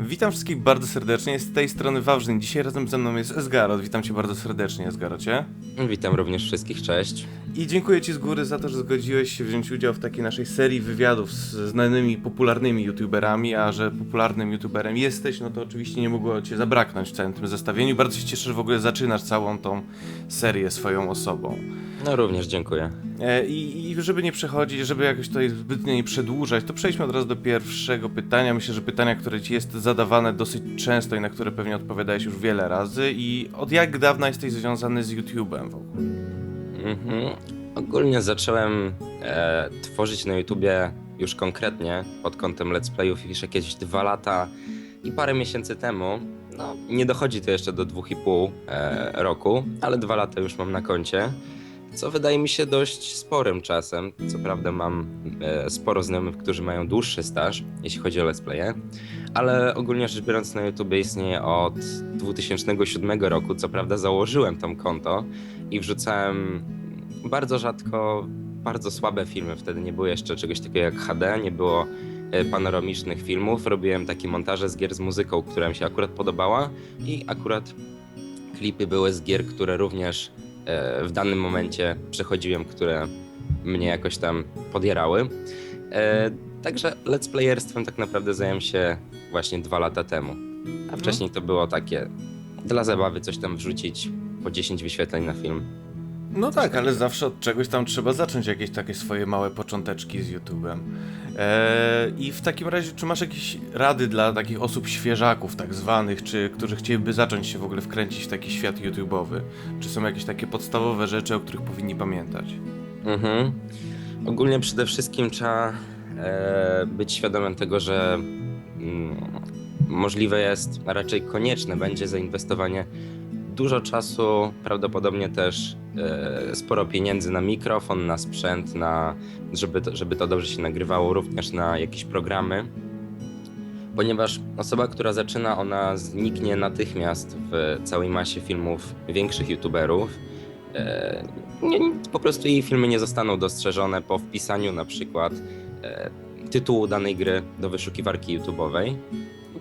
Witam wszystkich bardzo serdecznie, z tej strony Wawrzyn. Dzisiaj razem ze mną jest Esgarot. Witam cię bardzo serdecznie, Esgarocie. Witam również wszystkich, cześć. I dziękuję ci z góry za to, że zgodziłeś się wziąć udział w takiej naszej serii wywiadów z znanymi, popularnymi youtuberami, a że popularnym youtuberem jesteś, no to oczywiście nie mogło cię zabraknąć w całym tym zestawieniu. Bardzo się cieszę, że w ogóle zaczynasz całą tą serię swoją osobą. No również dziękuję. E, I, I żeby nie przechodzić, żeby jakoś tutaj zbytnio nie przedłużać, to przejdźmy od razu do pierwszego pytania. Myślę, że pytania, które ci jest zadawane dosyć często i na które pewnie odpowiadałeś już wiele razy. I od jak dawna jesteś związany z YouTube'em w ogóle? Mhm. Ogólnie zacząłem e, tworzyć na YouTubie już konkretnie pod kątem let's playów już jakieś dwa lata i parę miesięcy temu. No, nie dochodzi to jeszcze do dwóch i pół e, roku, ale dwa lata już mam na koncie. Co wydaje mi się dość sporym czasem. Co prawda mam e, sporo znajomych, którzy mają dłuższy staż, jeśli chodzi o let's playe, ale ogólnie rzecz biorąc na YouTube istnieje od 2007 roku. Co prawda założyłem tam konto i wrzucałem bardzo rzadko bardzo słabe filmy. Wtedy nie było jeszcze czegoś takiego jak HD, nie było e, panoramicznych filmów. Robiłem takie montaże z gier z muzyką, która mi się akurat podobała i akurat klipy były z gier, które również w danym momencie przechodziłem, które mnie jakoś tam podjerały. E, Także let's playerstwem tak naprawdę zająłem się właśnie dwa lata temu. A wcześniej to było takie dla zabawy coś tam wrzucić po 10 wyświetleń na film. No tak, ale zawsze od czegoś tam trzeba zacząć jakieś takie swoje małe począteczki z YouTube'em. Eee, I w takim razie, czy masz jakieś rady dla takich osób świeżaków, tak zwanych, czy którzy chcieliby zacząć się w ogóle wkręcić w taki świat YouTube'owy? Czy są jakieś takie podstawowe rzeczy, o których powinni pamiętać? Mhm. Ogólnie przede wszystkim trzeba e, być świadomym tego, że mm, możliwe jest, a raczej konieczne będzie zainwestowanie dużo czasu, prawdopodobnie też e, sporo pieniędzy na mikrofon, na sprzęt, na, żeby, to, żeby to dobrze się nagrywało, również na jakieś programy. Ponieważ osoba, która zaczyna, ona zniknie natychmiast w całej masie filmów większych youtuberów. E, nie, po prostu jej filmy nie zostaną dostrzeżone po wpisaniu na przykład e, tytułu danej gry do wyszukiwarki YouTube'owej,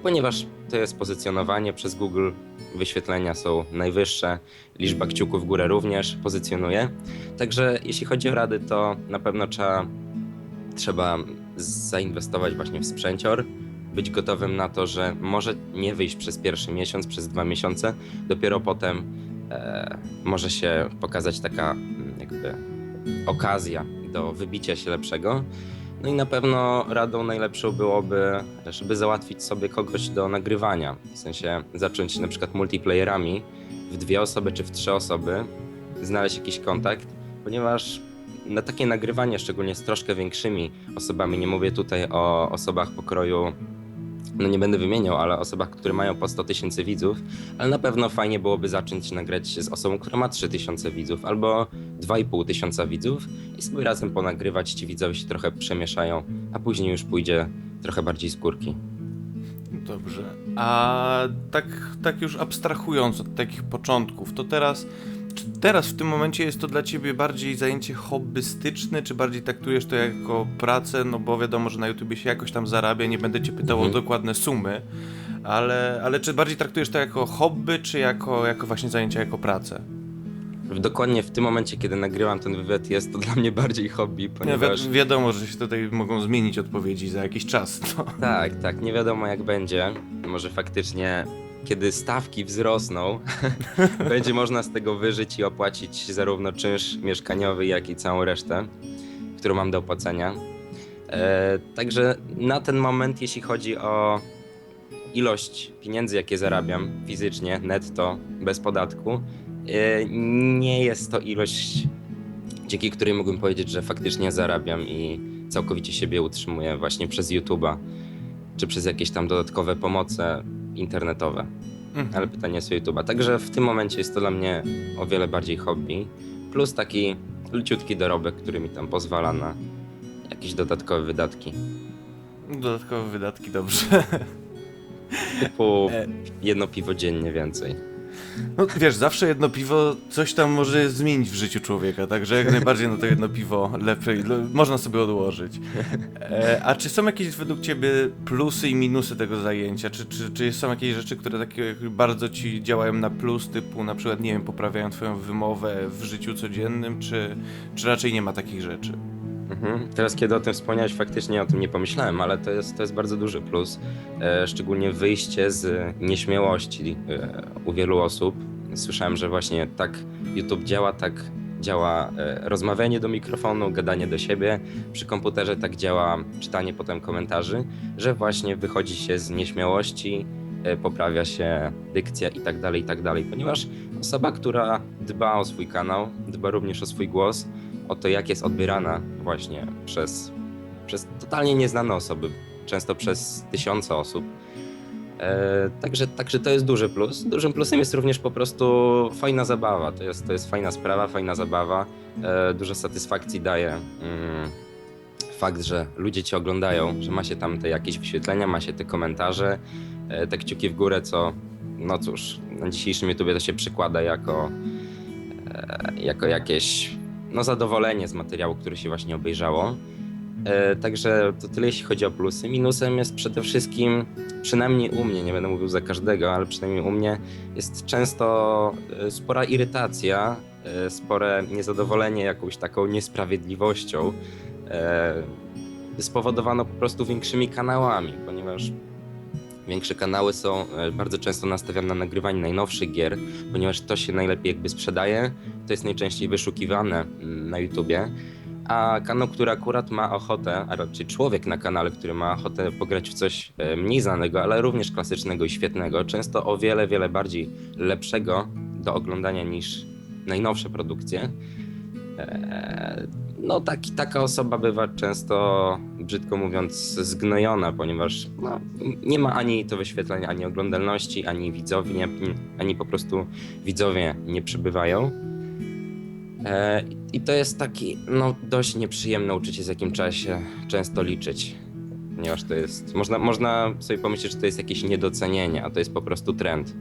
ponieważ to jest pozycjonowanie przez Google, wyświetlenia są najwyższe, liczba kciuków w górę również pozycjonuje. Także jeśli chodzi o rady, to na pewno trzeba, trzeba zainwestować właśnie w sprzęcior, być gotowym na to, że może nie wyjść przez pierwszy miesiąc, przez dwa miesiące, dopiero potem e, może się pokazać taka mm, jakby okazja do wybicia się lepszego. No i na pewno radą najlepszą byłoby, żeby załatwić sobie kogoś do nagrywania. W sensie zacząć na przykład multiplayerami w dwie osoby czy w trzy osoby, znaleźć jakiś kontakt, ponieważ na takie nagrywanie, szczególnie z troszkę większymi osobami, nie mówię tutaj o osobach pokroju no nie będę wymieniał, ale osobach, które mają po 100 tysięcy widzów, ale na pewno fajnie byłoby zacząć nagrać z osobą, która ma 3 tysiące widzów albo 2,5 tysiąca widzów i sobie razem ponagrywać, ci widzowie się trochę przemieszają, a później już pójdzie trochę bardziej z górki. Dobrze. A tak, tak już abstrahując od takich początków, to teraz. Czy teraz w tym momencie jest to dla ciebie bardziej zajęcie hobbystyczne, czy bardziej traktujesz to jako pracę? No bo wiadomo, że na YouTubie się jakoś tam zarabia, nie będę cię pytał o Mhm. dokładne sumy, ale, ale czy bardziej traktujesz to jako hobby, czy jako, jako właśnie zajęcie jako pracę? Dokładnie w tym momencie, kiedy nagrywam ten wywiad, jest to dla mnie bardziej hobby, Nie, wi- ponieważ... wiadomo, że się tutaj mogą zmienić odpowiedzi za jakiś czas. No. Tak, tak, nie wiadomo jak będzie. Może faktycznie, kiedy stawki wzrosną, będzie można z tego wyżyć i opłacić zarówno czynsz mieszkaniowy, jak i całą resztę, którą mam do opłacenia. E, także na ten moment, jeśli chodzi o ilość pieniędzy, jakie zarabiam fizycznie, netto, bez podatku, e, nie jest to ilość, dzięki której mógłbym powiedzieć, że faktycznie zarabiam i całkowicie siebie utrzymuję właśnie przez YouTube'a czy przez jakieś tam dodatkowe pomoce internetowe. Mhm. Ale pytanie jest o YouTube'a. Także w tym momencie jest to dla mnie o wiele bardziej hobby, plus taki leciutki dorobek, który mi tam pozwala na jakieś dodatkowe wydatki. Dodatkowe wydatki, dobrze. Typu E. jedno piwo dziennie więcej. No wiesz, zawsze jedno piwo coś tam może zmienić w życiu człowieka, także jak najbardziej no to jedno piwo lepiej, le- można sobie odłożyć. E, a czy są jakieś według ciebie plusy i minusy tego zajęcia? Czy, czy, czy są jakieś rzeczy, które takie bardzo ci działają na plus, typu na przykład, nie wiem, poprawiają twoją wymowę w życiu codziennym, czy, czy raczej nie ma takich rzeczy? Mhm. Teraz, kiedy o tym wspomniałeś, faktycznie o tym nie pomyślałem, ale to jest, to jest bardzo duży plus. E, szczególnie wyjście z nieśmiałości e, u wielu osób. Słyszałem, że właśnie tak YouTube działa, tak działa e, rozmawianie do mikrofonu, gadanie do siebie. Przy komputerze tak działa czytanie potem komentarzy, że właśnie wychodzi się z nieśmiałości, e, poprawia się dykcja i tak dalej, i tak dalej. Ponieważ osoba, która dba o swój kanał, dba również o swój głos, o to, jak jest odbierana właśnie przez, przez totalnie nieznane osoby, często przez tysiące osób. E, także, także to jest duży plus. Dużym plusem jest również po prostu fajna zabawa. To jest, to jest fajna sprawa, fajna zabawa. E, dużo satysfakcji daje mm, fakt, że ludzie cię oglądają, że ma się tam te jakieś wyświetlenia, ma się te komentarze, e, te kciuki w górę, co no cóż, na dzisiejszym YouTubie to się przekłada jako, e, jako jakieś no, zadowolenie z materiału, który się właśnie obejrzało. E, także to tyle jeśli chodzi o plusy. Minusem jest przede wszystkim, przynajmniej u mnie, nie będę mówił za każdego, ale przynajmniej u mnie jest często e, spora irytacja, e, spore niezadowolenie jakąś taką niesprawiedliwością. E, spowodowano po prostu większymi kanałami, ponieważ Większe kanały są e, bardzo często nastawione na nagrywanie najnowszych gier, ponieważ to się najlepiej jakby sprzedaje, to jest najczęściej wyszukiwane mm, na YouTubie. A kanał, który akurat ma ochotę, a raczej człowiek na kanale, który ma ochotę pograć w coś e, mniej znanego, ale również klasycznego i świetnego, często o wiele, wiele bardziej lepszego do oglądania niż najnowsze produkcje. No, taki, taka osoba bywa często, brzydko mówiąc, zgnojona, ponieważ no, nie ma ani to wyświetlenia, ani oglądalności, ani widzowie, nie, ani po prostu widzowie nie przybywają. E, I to jest taki, no, dość nieprzyjemne uczucie, z jakim trzeba się często liczyć. Ponieważ to jest, można, można sobie pomyśleć, że to jest jakieś niedocenienie, a to jest po prostu trend.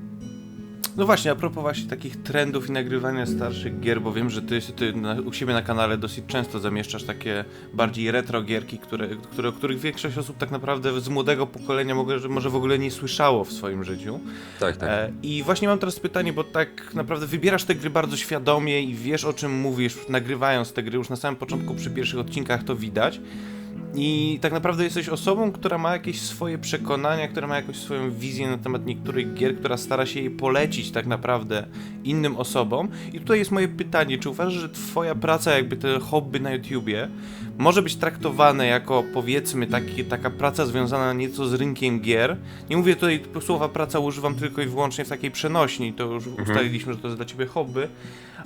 No właśnie, a propos właśnie takich trendów i nagrywania starszych gier, bo wiem, że ty, ty na, u siebie na kanale dosyć często zamieszczasz takie bardziej retro gierki, które, które, o których większość osób tak naprawdę z młodego pokolenia może, może w ogóle nie słyszało w swoim życiu. Tak, tak. E, I właśnie mam teraz pytanie, bo tak naprawdę wybierasz te gry bardzo świadomie i wiesz o czym mówisz, nagrywając te gry już na samym początku przy pierwszych odcinkach to widać. I tak naprawdę jesteś osobą, która ma jakieś swoje przekonania, która ma jakąś swoją wizję na temat niektórych gier, która stara się je polecić tak naprawdę innym osobom. I tutaj jest moje pytanie, czy uważasz, że twoja praca, jakby te hobby na YouTubie, może być traktowane jako powiedzmy taki, taka praca związana nieco z rynkiem gier? Nie mówię tutaj słowa praca używam tylko i wyłącznie w takiej przenośni, to już ustaliliśmy, że to jest dla ciebie hobby.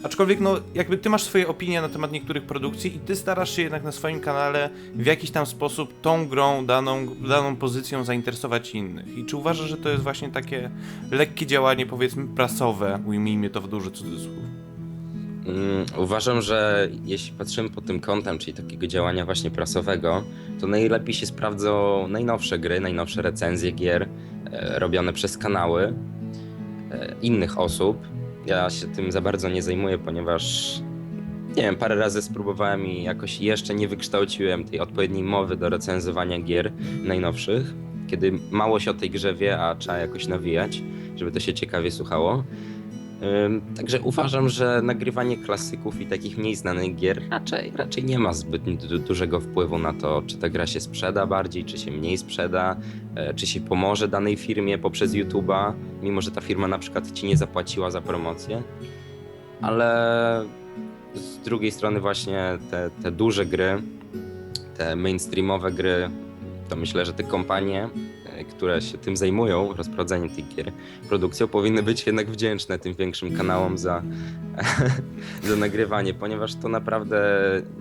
Aczkolwiek, no, jakby ty masz swoje opinie na temat niektórych produkcji i ty starasz się jednak na swoim kanale w jakiś tam sposób tą grą, daną, daną pozycją zainteresować innych. I czy uważasz, że to jest właśnie takie lekkie działanie, powiedzmy, prasowe, ujmijmy to w duży cudzysłów? Mm, Uważam, że jeśli patrzymy pod tym kątem, czyli takiego działania właśnie prasowego, to najlepiej się sprawdzą najnowsze gry, najnowsze recenzje gier e, robione przez kanały e, innych osób. Ja się tym za bardzo nie zajmuję, ponieważ nie wiem, parę razy spróbowałem i jakoś jeszcze nie wykształciłem tej odpowiedniej mowy do recenzowania gier najnowszych, kiedy mało się o tej grze wie, a trzeba jakoś nawijać, żeby to się ciekawie słuchało. Także uważam, że nagrywanie klasyków i takich mniej znanych gier raczej, raczej nie ma zbyt du- dużego wpływu na to, czy ta gra się sprzeda bardziej, czy się mniej sprzeda, e, czy się pomoże danej firmie poprzez YouTube'a, mimo że ta firma na przykład ci nie zapłaciła za promocję. Ale z drugiej strony właśnie te, te duże gry, te mainstreamowe gry, to myślę, że te kompanie, które się tym zajmują, rozprowadzaniem tych gier, produkcją, powinny być jednak wdzięczne tym większym kanałom za, za nagrywanie, ponieważ to naprawdę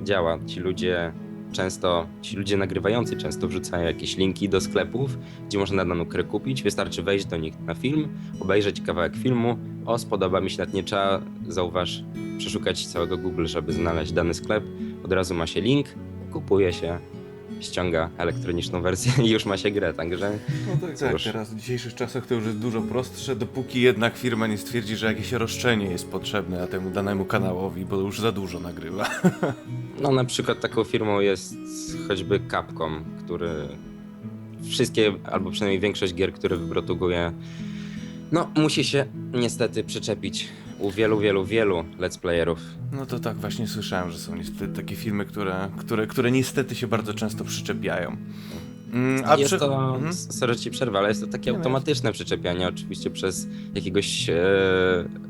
działa. Ci ludzie często, ci ludzie nagrywający często wrzucają jakieś linki do sklepów, gdzie można daną grę kupić. Wystarczy wejść do nich na film, obejrzeć kawałek filmu. O, spodoba mi się, nawet nie trzeba, zauważ, przeszukać całego Google, żeby znaleźć dany sklep. Od razu ma się link, kupuje się ściąga elektroniczną wersję i już ma się grę, także No tak, tak, teraz w dzisiejszych czasach to już jest dużo prostsze, dopóki jednak firma nie stwierdzi, że jakieś roszczenie jest potrzebne temu danemu kanałowi, bo już za dużo nagrywa. no na przykład taką firmą jest choćby Capcom, który wszystkie, albo przynajmniej większość gier, które wyprodukuje, no musi się niestety przyczepić u wielu, wielu, wielu let's playerów. No to tak, właśnie słyszałem, że są niestety takie filmy, które, które, które niestety się bardzo często przyczepiają. Mm, A jest przy- to, Mhm. sorry, ci przerwę, ale jest to takie Nie, no automatyczne przyczepianie, oczywiście przez jakiegoś e,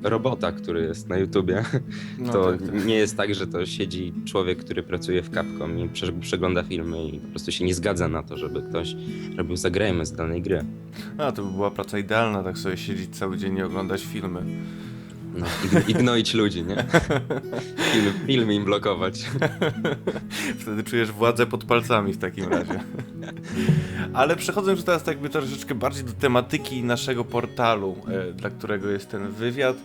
robota, który jest na YouTubie. No to tak, tak. nie jest tak, że to siedzi człowiek, który pracuje w Capcom i prze- przegląda filmy i po prostu się nie zgadza na to, żeby ktoś robił zagrajmy z danej gry. A, to by była praca idealna, tak sobie siedzieć cały dzień i oglądać filmy. No, i, I gnoić ludzi, nie? Film, filmy im blokować. Wtedy czujesz władzę pod palcami w takim razie. Ale przechodząc już teraz tak troszeczkę bardziej do tematyki naszego portalu, e, dla którego jest ten wywiad,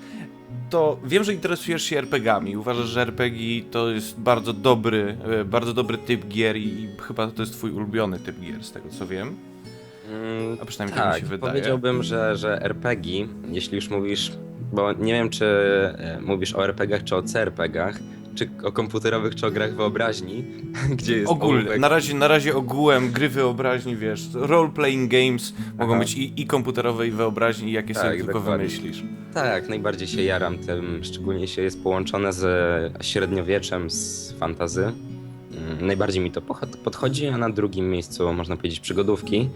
to wiem, że interesujesz się RPG-ami. Uważasz, że RPG to jest bardzo dobry, e, bardzo dobry typ gier i, chyba to jest twój ulubiony typ gier, z tego co wiem. Mm, A przynajmniej tak mi tak, się wydaje. powiedziałbym, że, że RPG, jeśli już mówisz, bo nie wiem, czy e, mówisz o RPG-ach, czy o CRPG-ach, czy o komputerowych, czy o grach wyobraźni, gdzie jest Ogólnie, na razie, na razie ogółem gry wyobraźni, wiesz, role-playing games mogą Aha. być i, i komputerowe, i wyobraźni, i jakie Tak, sobie tylko dokładnie. wymyślisz. Tak, najbardziej się jaram tym, szczególnie jeśli jest połączone z średniowieczem, z fantazy. Mm, Najbardziej mi to podchodzi, a na drugim miejscu można powiedzieć przygodówki.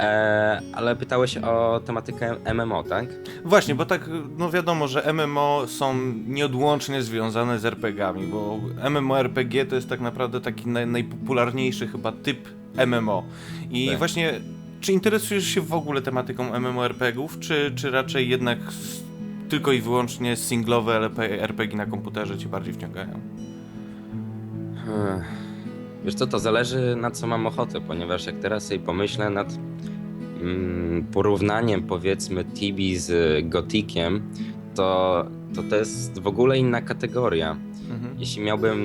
E, ale pytałeś o tematykę MMO, tak? Właśnie, bo tak, no wiadomo, że MMO są nieodłącznie związane z RPG-ami, bo MMORPG to jest tak naprawdę taki naj, najpopularniejszy chyba typ MMO. I Tak. właśnie, czy interesujesz się w ogóle tematyką MMORPG-ów, czy, czy raczej jednak tylko i wyłącznie singlowe RPG na komputerze cię bardziej wciągają? Ech, Wiesz co, to zależy na co mam ochotę, ponieważ jak teraz sobie pomyślę nad mm, porównaniem powiedzmy Tibi z Gotikiem, to, to to jest w ogóle inna kategoria. Mhm. Jeśli miałbym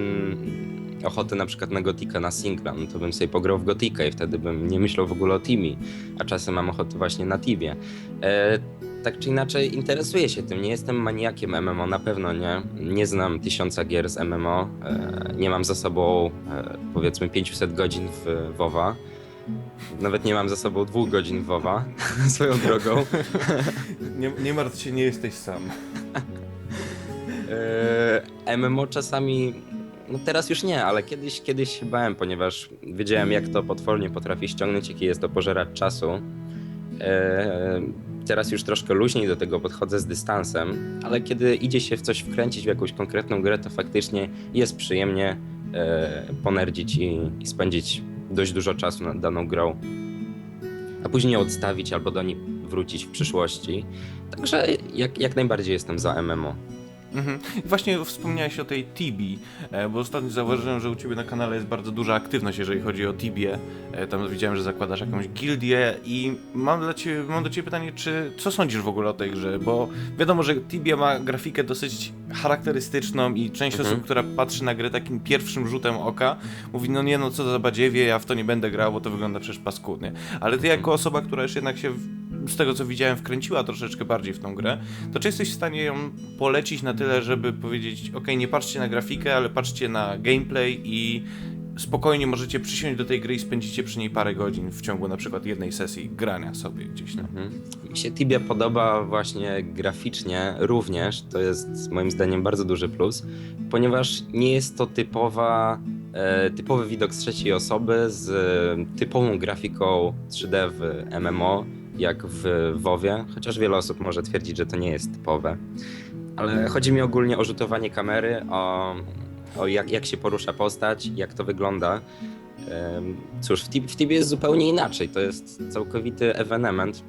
ochotę na przykład na Gotika, na singla, no to bym sobie pograł w Gotika i wtedy bym nie myślał w ogóle o Tibi, a czasem mam ochotę właśnie na Tibie. E, tak czy inaczej interesuję się tym, nie jestem maniakiem MMO, na pewno nie. Nie znam tysiąca gier z MMO, e, nie mam za sobą e, powiedzmy 500 godzin w WoWa. Nawet nie mam za sobą dwóch godzin w WoWa, swoją drogą. Nie, nie martw się, nie jesteś sam. Eee, MMO czasami, no teraz już nie, ale kiedyś, kiedyś się bałem, ponieważ wiedziałem jak to potwornie potrafi ściągnąć, jaki jest to pożeracz czasu. Eee, teraz już troszkę luźniej do tego podchodzę z dystansem, ale kiedy idzie się w coś wkręcić, w jakąś konkretną grę, to faktycznie jest przyjemnie eee, ponerdzić i, i spędzić dość dużo czasu nad daną grą, a później odstawić albo do niej wrócić w przyszłości. Także jak, jak najbardziej jestem za MMO. Mhm. Właśnie wspomniałeś o tej Tibi, e, bo ostatnio zauważyłem, że u Ciebie na kanale jest bardzo duża aktywność, jeżeli chodzi o Tibię. E, Tam widziałem, że zakładasz jakąś gildię i mam, dla ciebie, mam do Ciebie pytanie, czy co sądzisz w ogóle o tej grze? Bo wiadomo, że Tibia ma grafikę dosyć charakterystyczną i część Mhm. osób, która patrzy na grę takim pierwszym rzutem oka, mówi, no nie no, co za badziewie, ja w to nie będę grał, bo to wygląda przecież paskudnie. Ale Ty jako osoba, która już jednak się... Z tego co widziałem, wkręciła troszeczkę bardziej w tą grę, to czy jesteś w stanie ją polecić na tyle, żeby powiedzieć, ok, nie patrzcie na grafikę, ale patrzcie na gameplay i spokojnie możecie przysiąść do tej gry i spędzicie przy niej parę godzin w ciągu na przykład jednej sesji grania sobie gdzieś tam. Mhm. Mi się Tibia podoba właśnie graficznie również, to jest moim zdaniem bardzo duży plus, ponieważ nie jest to typowa, e, typowy widok z trzeciej osoby z e, typową grafiką 3D w MMO, jak w WoWie, chociaż wiele osób może twierdzić, że to nie jest typowe. Ale chodzi mi ogólnie o rzutowanie kamery, o, o jak, jak się porusza postać, jak to wygląda. Cóż, w, Tib- w Tibie jest zupełnie inaczej. To jest całkowity ewenement.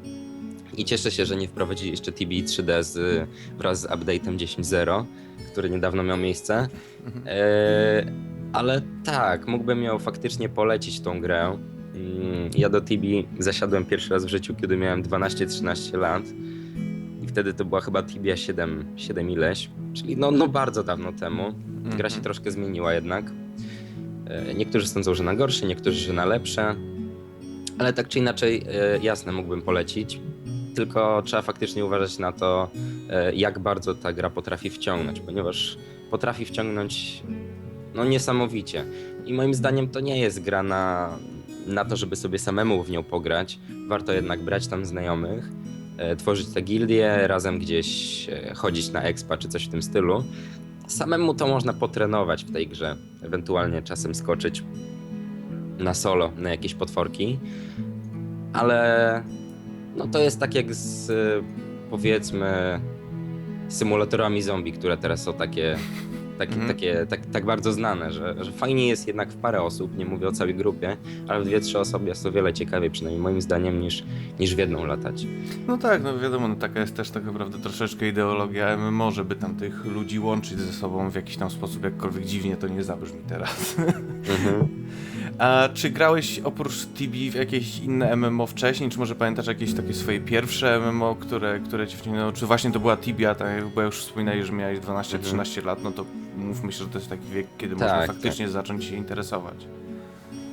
I cieszę się, że nie wprowadzili jeszcze TB 3D z, wraz z update'em 10.0, który niedawno miał miejsce. Mhm. E, ale tak, mógłbym ją faktycznie polecić tą grę. Mm, Ja do Tibi zasiadłem pierwszy raz w życiu, kiedy miałem 12-13 lat. I wtedy to była chyba Tibia 7, 7 ileś, czyli no, no bardzo dawno temu. Gra się Mhm. troszkę zmieniła jednak. E, Niektórzy sądzą, że na gorsze, niektórzy, że na lepsze, ale tak czy inaczej, e, jasne, mógłbym polecić. Tylko trzeba faktycznie uważać na to, e, jak bardzo ta gra potrafi wciągnąć, ponieważ potrafi wciągnąć no niesamowicie. I moim zdaniem to nie jest gra na, na to, żeby sobie samemu w nią pograć. Warto jednak brać tam znajomych, e, tworzyć te gildie, razem gdzieś e, chodzić na expa czy coś w tym stylu. Samemu to można potrenować w tej grze, ewentualnie czasem skoczyć na solo, na jakieś potworki, ale no to jest tak jak z e, powiedzmy symulatorami zombie, które teraz są takie, takie, Mhm. takie tak, tak bardzo znane, że, że fajnie jest jednak w parę osób, nie mówię o całej grupie, ale w dwie, trzy osoby jest to wiele ciekawiej, przynajmniej moim zdaniem, niż, niż w jedną latać. No tak, no wiadomo, no taka jest też tak naprawdę troszeczkę ideologia MMO, żeby tam tych ludzi łączyć ze sobą w jakiś tam sposób, jakkolwiek dziwnie to nie zabrzmi teraz. Mhm. A czy grałeś oprócz TB w jakieś inne MMO wcześniej? Czy może pamiętasz jakieś takie swoje pierwsze MMO, które, które ci wciągnęło? Czy właśnie to była Tibia, tak, bo już wspominałeś, że miałeś 12-13 lat, no to mówmy się, że to jest taki wiek, kiedy można Tak, faktycznie zacząć się interesować.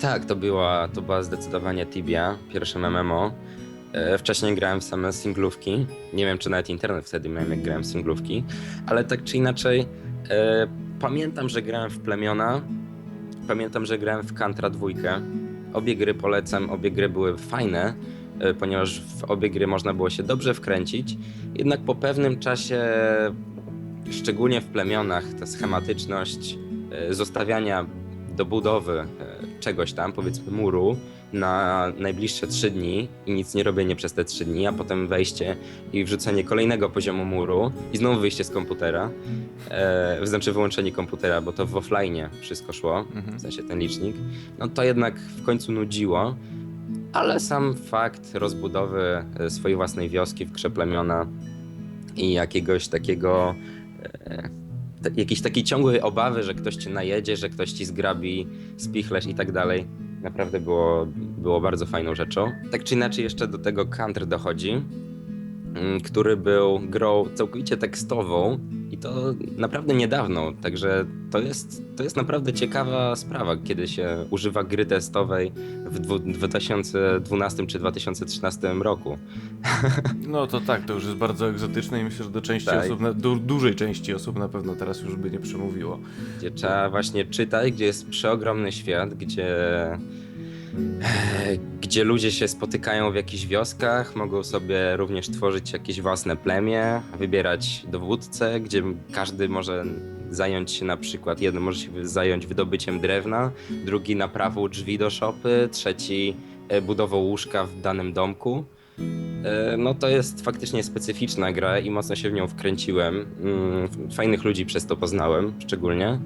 Tak, to była, to była zdecydowanie Tibia, pierwsze MMO. E, Wcześniej grałem w same singlówki. Nie wiem, czy nawet internet wtedy miałem, jak grałem w singlówki, ale tak czy inaczej, e, pamiętam, że grałem w Plemiona, pamiętam, że grałem w Kantra dwójkę. Obie gry polecam, obie gry były fajne, e, ponieważ w obie gry można było się dobrze wkręcić, jednak po pewnym czasie, szczególnie w Plemionach, ta schematyczność e, zostawiania do budowy e, czegoś tam, powiedzmy muru, na najbliższe trzy dni i nic nie robienie przez te trzy dni, a potem wejście i wrzucenie kolejnego poziomu muru i znowu wyjście z komputera, e, znaczy wyłączenie komputera, bo to w offline wszystko szło, Mhm. w sensie ten licznik, no to jednak w końcu nudziło, ale sam fakt rozbudowy e, swojej własnej wioski w grze plemiona i jakiegoś takiego e, jakiejś takiej ciągłej obawy, że ktoś cię najedzie, że ktoś ci zgrabi, spichlesz i tak dalej. Naprawdę było, było bardzo fajną rzeczą. Tak czy inaczej jeszcze do tego Country dochodzi, mm, który był grą całkowicie tekstową i to naprawdę niedawno, także to jest, to jest naprawdę ciekawa sprawa, kiedy się używa gry testowej w dwu- 2012 czy 2013 roku. No to tak, to już jest bardzo egzotyczne i myślę, że do części Tak. osób, na, du, dużej części osób na pewno teraz już by nie przemówiło. gdzie trzeba właśnie czytać, gdzie jest przeogromny świat, gdzie, gdzie ludzie się spotykają w jakichś wioskach, mogą sobie również tworzyć jakieś własne plemię, wybierać dowódcę, gdzie każdy może zająć się na przykład, jeden może się zająć wydobyciem drewna, drugi naprawą drzwi do szopy, trzeci e, budową łóżka w danym domku. E, No to jest faktycznie specyficzna gra i mocno się w nią wkręciłem. Mm, Fajnych ludzi przez to poznałem szczególnie.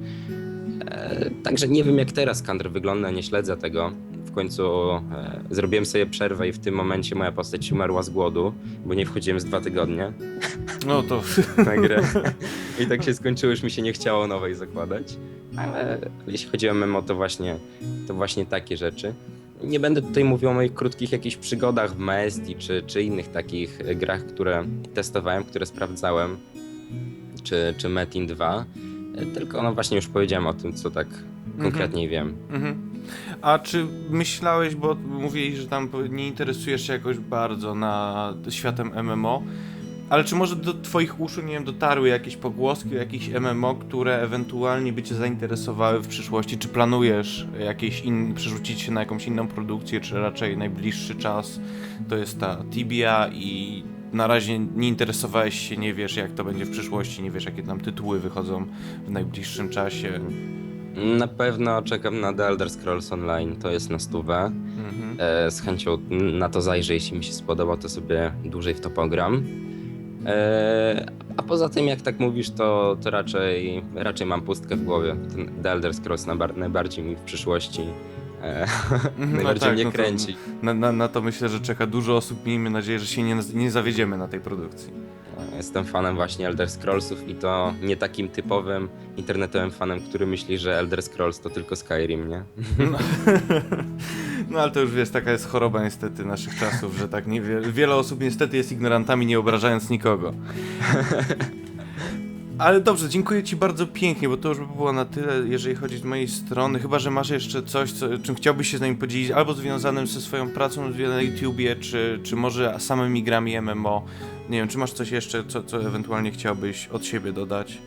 E, Także nie wiem jak teraz Kandr wygląda, nie śledzę tego. W końcu e, zrobiłem sobie przerwę i w tym momencie moja postać umarła z głodu, bo nie wchodziłem z dwa tygodnie No to na grę. I tak się skończyło, już mi się nie chciało nowej zakładać. Ale jeśli chodzi o MMO, to właśnie, to właśnie takie rzeczy. Nie będę tutaj mówił o moich krótkich jakichś przygodach w Maesty czy, czy innych takich e, grach, które testowałem, które sprawdzałem, czy, czy Metin 2. e, Tylko no właśnie już powiedziałem o tym, co tak konkretniej wiem. Mhm. A czy myślałeś, bo mówiłeś, że tam nie interesujesz się jakoś bardzo na światem MMO, ale czy może do twoich uszu, nie wiem, dotarły jakieś pogłoski o jakichś MMO, które ewentualnie by cię zainteresowały w przyszłości? Czy planujesz jakieś in, przerzucić się na jakąś inną produkcję, czy raczej najbliższy czas to jest ta Tibia i na razie nie interesowałeś się, nie wiesz jak to będzie w przyszłości, nie wiesz jakie tam tytuły wychodzą w najbliższym czasie. Na pewno czekam na The Elder Scrolls Online, to jest na stówę. Mhm. E, z chęcią na to zajrzę, jeśli mi się spodoba, to sobie dłużej w to pogram. E, a poza tym, jak tak mówisz, to, to raczej, raczej mam pustkę w głowie. Ten The Elder Scrolls najbar- najbardziej mi w przyszłości e, najbardziej tak, mnie no to- kręci. Na, na, na to myślę, że czeka dużo osób. Miejmy nadzieję, że się nie, nie zawiedziemy na tej produkcji. Jestem fanem właśnie Elder Scrollsów i to nie takim typowym internetowym fanem, który myśli, że Elder Scrolls to tylko Skyrim, nie? No ale to już wiesz, taka jest choroba niestety naszych czasów, że tak nie, wiele osób niestety jest ignorantami, nie obrażając nikogo. Ale dobrze, dziękuję Ci bardzo pięknie, bo to już by było na tyle, jeżeli chodzi z mojej strony. Chyba, że masz jeszcze coś, co, czym chciałbyś się z nami podzielić, albo związanym ze swoją pracą na YouTubie, czy, czy może samymi grami MMO. Nie wiem, czy masz coś jeszcze, co, co ewentualnie chciałbyś od siebie dodać?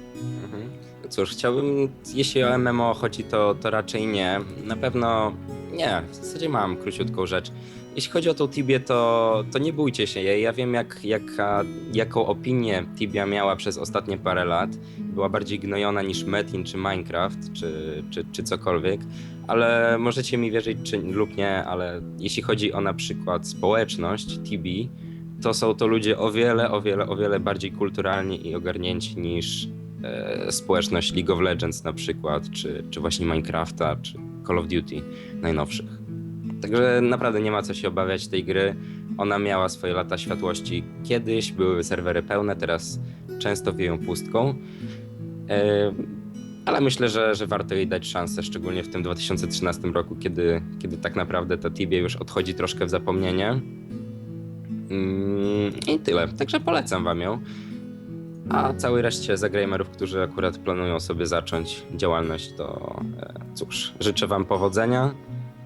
Mhm. Cóż, chciałbym, jeśli o MMO chodzi, to, to raczej nie. Na pewno nie, w zasadzie mam króciutką rzecz. Jeśli chodzi o tą Tibię, to, to nie bójcie się jej. Ja wiem, jak, jaka, jaką opinię Tibia miała przez ostatnie parę lat. Była bardziej gnojona niż Metin czy Minecraft, czy, czy, czy cokolwiek. Ale możecie mi wierzyć czy, lub nie, ale jeśli chodzi o na przykład społeczność Tibi, to są to ludzie o wiele, o wiele, o wiele bardziej kulturalni i ogarnięci niż e, społeczność League of Legends na przykład, czy, czy właśnie Minecrafta, czy Call of Duty najnowszych. Także naprawdę nie ma co się obawiać tej gry. Ona miała swoje lata światłości kiedyś, były serwery pełne, teraz często wieją pustką. E, ale myślę, że, że warto jej dać szansę, szczególnie w tym 2013 roku, kiedy, kiedy tak naprawdę ta Tibia już odchodzi troszkę w zapomnienie. Mm, I tyle. Także polecam wam ją. A całej reszcie zagrajmerów, którzy akurat planują sobie zacząć działalność, to e, cóż, życzę wam powodzenia.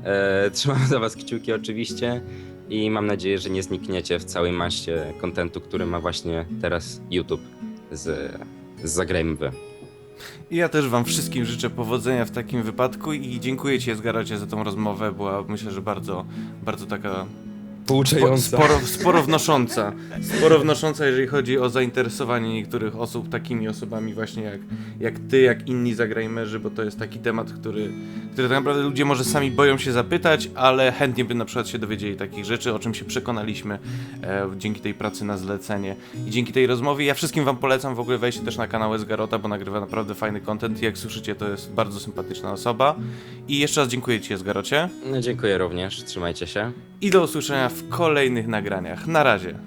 E, trzymam za was kciuki oczywiście i mam nadzieję, że nie znikniecie w całej maście kontentu, który ma właśnie teraz YouTube z, z Zagrajmy. I ja też Wam wszystkim życzę powodzenia w takim wypadku i dziękuję Ci, Zgarocie, za tą rozmowę. Była, myślę, że bardzo, bardzo taka Spo, sporo, sporo wnosząca. Sporo wnosząca, jeżeli chodzi o zainteresowanie niektórych osób takimi osobami właśnie jak, jak ty, jak inni zagrajmerzy, bo to jest taki temat, który, który tak naprawdę ludzie może sami boją się zapytać, ale chętnie by na przykład się dowiedzieli takich rzeczy, o czym się przekonaliśmy e, dzięki tej pracy na zlecenie i dzięki tej rozmowie. Ja wszystkim wam polecam w ogóle wejść też na kanał Esgarota, bo nagrywa naprawdę fajny content i jak słyszycie, to jest bardzo sympatyczna osoba. I jeszcze raz dziękuję ci, Esgarocie. No, dziękuję również, trzymajcie się. I do usłyszenia w kolejnych nagraniach. Na razie.